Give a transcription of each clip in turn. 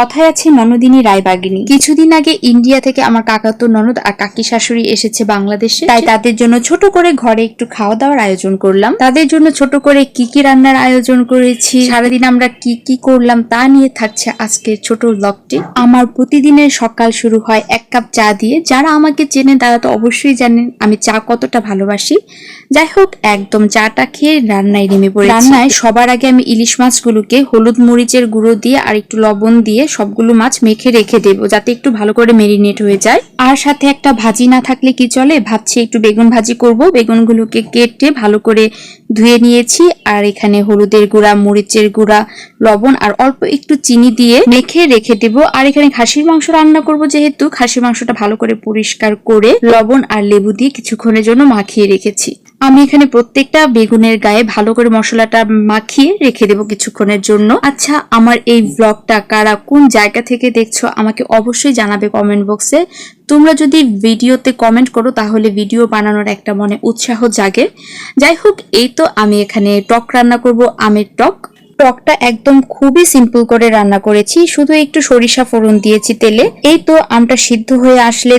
কথায় আছে ননদিনী রায়বাগিনী। কিছুদিন আগে ইন্ডিয়া থেকে আমার কাকাতো ননদ আর কাকি শাশুড়ি এসেছে বাংলাদেশে। তাই তাদের জন্য ছোট করে ঘরে একটু খাওয়া দাওয়ার আয়োজন করলাম। তাদের জন্য ছোট করে কি কি রান্নার আয়োজন করেছি, সারাদিন আমরা কি কি করলাম তা নিয়ে থাকছে আজকের ছোট ব্লগটি আমার প্রতিদিনের সকাল শুরু হয় এক কাপ চা দিয়ে। যারা আমাকে চেনেন তারা তো অবশ্যই জানেন আমি চা কতটা ভালোবাসি। যাই হোক, একদম চাটা খেয়ে রান্নায় নেমে পড়ে রান্নায় সবার আগে আমি ইলিশ মাছগুলোকে হলুদ মরিচের গুঁড়ো দিয়ে আর একটু লবণ দিয়ে সবগুলো মাছ মেখে রেখে দেবো, যাতে একটু ভালো করে মেরিনেট হয়ে যায়। আর সাথে একটা ভাজি না থাকলে কি চলে? ভাবছি একটু বেগুন ভাজি করব। বেগুনগুলোকে কেটে ভালো করে ধুয়ে নিয়েছি। আর এখানে হলুদের গুঁড়া, মরিচের গুঁড়া, লবণ আর অল্প একটু চিনি দিয়ে মেখে রেখে দেব। আর এখানে খাসির মাংস রান্না করব যেহেতু। খাসির মাংসটা ভালো করে পরিষ্কার করে লবণ আর লেবু দিয়ে কিছুক্ষণের জন্য মাখিয়ে রেখেছি। আমি এখানে প্রত্যেকটা বেগুনের গায়ে ভালো করে মশলাটা মাখিয়ে রেখে দেবো কিছুক্ষণের জন্য। আচ্ছা আমার এই ব্লগটা কারা কোন জায়গা থেকে দেখছ আমাকে অবশ্যই জানাবে কমেন্ট বক্সে তোমরা যদি ভিডিওতে কমেন্ট করো, তাহলে ভিডিও বানানোর একটা মনে উৎসাহ জাগে। যাই হোক, এই তো আমি এখানে টক রান্না করব, আমের টক। টকটা একদম খুবই সিম্পল করে রান্না করেছি। শুধু একটু সরিষা ফোড়ন দিয়েছি তেলে। এই তো আমটা সিদ্ধ হয়ে আসলে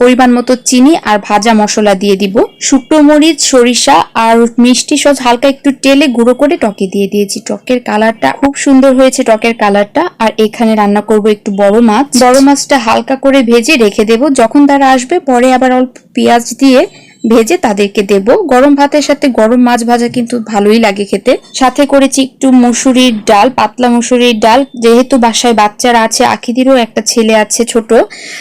পরিমাণ মতো চিনি আর ভাজা মশলা দিয়ে দিব। শুকনো মরিচ, সরিষা আর মিষ্টি সস হালকা একটু তেলে গুঁড়ো করে টকে দিয়ে দিয়েছি। টকের কালারটা খুব সুন্দর হয়েছে টকের কালারটা। আর এখানে রান্না করব একটু বড় মাছ। বড় মাছটা হালকা করে ভেজে রেখে দেব। যখন তারা আসবে, পরে আবার অল্প পেঁয়াজ দিয়ে ভেজে তাদেরকে দেব। গরম ভাতের সাথে গরম মাছ ভাজা কিন্তু ভালোই লাগে খেতে। সাথে করেছি একটু মুসুরির ডাল, পাতলা মুসুরির ডাল। যেহেতু বাসায় বাচ্চারা আছে, আখিদিরও একটা ছেলে আছে ছোট।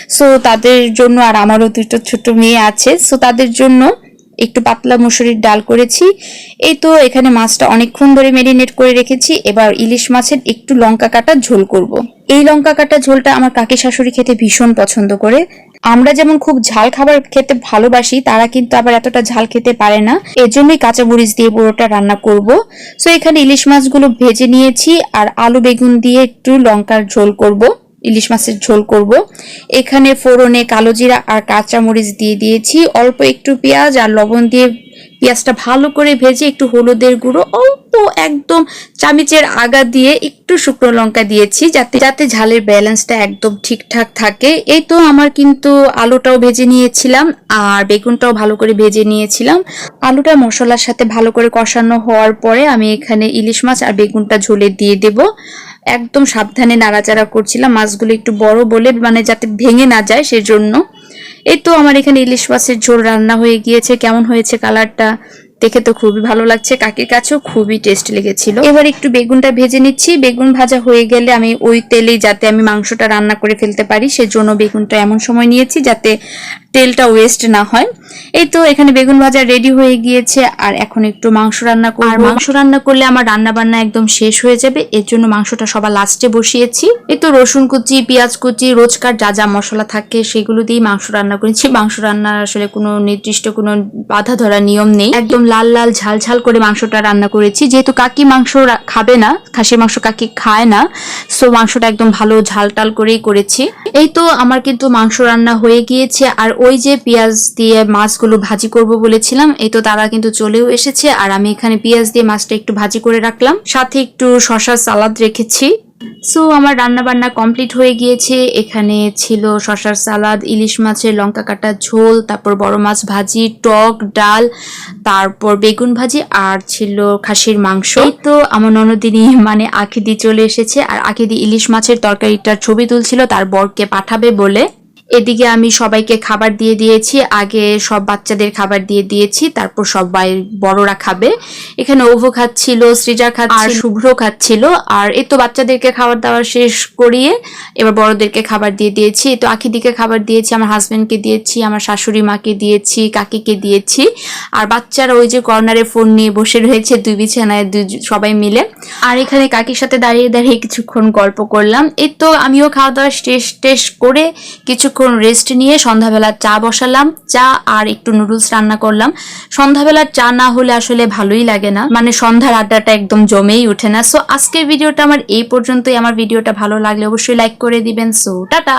সো তাদের জন্য আর আমারও দুটো ছোট মেয়ে আছে। সো তাদের জন্য একটু পাতলা মুসুরির ডাল করেছি। এই তো এখানে মাছটা অনেকক্ষণ ধরে মেরিনেট করে রেখেছি। এবার ইলিশ মাছের একটু লঙ্কা কাটা ঝোল করব। এই লঙ্কা কাটা ঝোলটা আমার কাকি শাশুড়ি খেতে ভীষণ পছন্দ করে। আমরা যেমন খুব ঝাল খাবার খেতে ভালোবাসি, তারা কিন্তু আবার এতটা ঝাল খেতে পারে না। এর জন্যই কাঁচা মরিচ দিয়ে পুরোটা রান্না করব। সো এখানে ইলিশ মাছগুলো ভেজে নিয়েছি, আর আলু বেগুন দিয়ে একটু লঙ্কার ঝোল করব। ইলিশ মাছের ঝোল করব। এখানে ফোড়নে কালো জিরা আর কাঁচা মরিচ দিয়ে দিয়েছি। অল্প একটু পেঁয়াজ আর লবণ দিয়ে পেঁয়াজটা ভালো করে ভেজে একটু হলুদের গুঁড়ো, অল্প একদম চামিচের আগা দিয়ে একটু শুকনো লঙ্কা দিয়েছি যাতে যাতে ঝালের ব্যালেন্সটা একদম ঠিকঠাক থাকে। এই তো আমার কিন্তু আলুটাও ভেজে নিয়েছিলাম আর বেগুনটাও ভালো করে ভেজে নিয়েছিলাম। আলুটা মশলার সাথে ভালো করে কষানো হওয়ার পরে আমি এখানে ইলিশ মাছ আর বেগুনটা ঝোলে দিয়ে দেব। একদম সাবধানে নাড়াচাড়া করছিলাম। মাছগুলো একটু বড় বলে মানে যাতে ভেঙে না যায় সেজন্য। এই তো আমার এখানে ইলিশ মাছের ঝোল রান্না হয়ে গিয়েছে। কেমন হয়েছে কালারটা দেখে তো খুবই ভালো লাগছে। কাকির কাছেও খুবই টেস্ট লেগেছিল। এবার একটু বেগুনটা ভেজে নিচ্ছি। বেগুন ভাজা হয়ে গেলে আমি ওই তেলেই যাতে আমি মাংসটা রান্না করে ফেলতে পারি। সেজন্য বেগুনটা এমন সময় নিয়েছি যাতে তেলটা ওয়েস্ট না হয়। এই তো এখানে বেগুন ভাজা রেডি হয়ে গিয়েছে, আর এখন একটু মাংস রান্না করব। মাংস রান্না করলে আমার রান্না বান্না একদম শেষ হয়ে যাবে, এর জন্য মাংসটা সবার লাস্টে বসিয়েছি। এই তো রসুন কুচি, পেঁয়াজ কুচি, রোজকার যা যা মশলা থাকে সেগুলো দিয়ে মাংস রান্না করেছি। মাংস রান্নার আসলে কোনো নির্দিষ্ট কোনো বাধা ধরা নিয়ম নেই। একদম লাল লাল ঝাল ঝাল করে মাংসটা রান্না করেছি। যেহেতু কাকি মাংস খাবে না, খাসির মাংস কাকি খায় না সো মাংসটা একদম ভালো ঝাল টাল করেই করেছি। এই তো আমার কিন্তু মাংস রান্না হয়ে গিয়েছে, আর ওই যে পেঁয়াজ দিয়ে মাছগুলো ভাজি করব বলেছিলাম, এই তো তারা কিন্তু চলেও এসেছে, আর আমি এখানে পেঁয়াজ দিয়ে মাছটা একটু ভাজি করে রাখলাম। সাথে একটু শশা সালাদ রেখেছি। সো আমার রান্না বান্না কমপ্লিট হয়ে গিয়েছে। এখানে ছিল শশার সালাদ, ইলিশ মাছের লঙ্কা কাটা ঝোল, তারপর বড় মাছ ভাজি, টক, ডাল, তারপর বেগুন ভাজি, আর ছিল খাসির মাংস। এই তো আমার ননদিনী মানে আখিদি চলে এসেছে, আর আখিদি ইলিশ মাছের তরকারিটার ছবি তুলছিল, তার বরকে পাঠাবে বলে। এদিকে আমি সবাইকে খাবার দিয়ে দিয়েছি, আগে সব বাচ্চাদের খাবার দিয়ে দিয়েছি, তারপর সবাই বড়রা খাবে। এখানে ওভো খাচ্ছিল, সৃজা খাচ্ছিল, আর শুভ্র খাচ্ছিল, আর এই তো বাচ্চাদেরকে খাবার দাবার শেষ করিয়ে এবার বড়দেরকে খাবার দিয়ে দিয়েছি। তো আখিদিকে খাবার দিয়েছি, আমার হাজব্যান্ডকে দিয়েছি, আমার শাশুড়ি মাকে দিয়েছি, কাকিকে দিয়েছি। আর বাচ্চারা ওই যে কর্নারে ফোন নিয়ে বসে রয়েছে, দুই বিছানায় দুই সবাই মিলে। আর এখানে কাকির সাথে দাঁড়িয়ে দাঁড়িয়ে কিছুক্ষণ গল্প করলাম। এই তো আমিও খাওয়া দাওয়া টেস্ট টেস্ট করে কিছুক্ষণ রেস্ট নিয়ে সন্ধ্যাবেলা চা বসালাম। চা আর একটু নুডলস রান্না করলাম। সন্ধ্যাবেলা চা না হলে আসলে ভালোই লাগে না। মানে সন্ধ্যার আড্ডাটা একদম জমেই ওঠে না। সো আজকের ভিডিওটা আমার এই পর্যন্তই। আমার ভিডিওটা ভালো লাগলে অবশ্যই লাইক করে দিবেন। So tata!